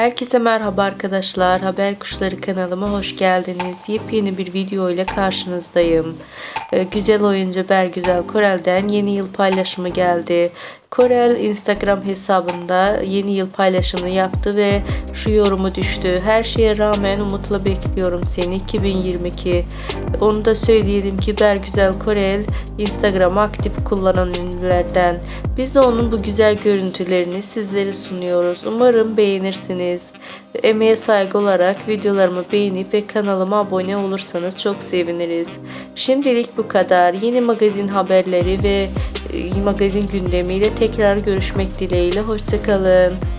Herkese merhaba arkadaşlar. Haber Kuşları kanalıma hoş geldiniz. Yepyeni bir video ile karşınızdayım. Ee, güzel oyuncu Bergüzel Korel'den yeni yıl paylaşımı geldi. Korel Instagram hesabında yeni yıl paylaşımını yaptı ve şu yorumu düştü. Her şeye rağmen umutla bekliyorum seni 2022. Onu da söyleyelim ki Bergüzel Korel Instagram aktif kullanan ünlülerden. Biz de onun bu güzel görüntülerini sizlere sunuyoruz. Umarım beğenirsiniz. Emeğe saygı olarak videolarımı beğenip ve kanalıma abone olursanız çok seviniriz. Şimdilik bu kadar. Yeni magazin haberleri ve magazin gündemiyle tekrar görüşmek dileğiyle. Hoşçakalın.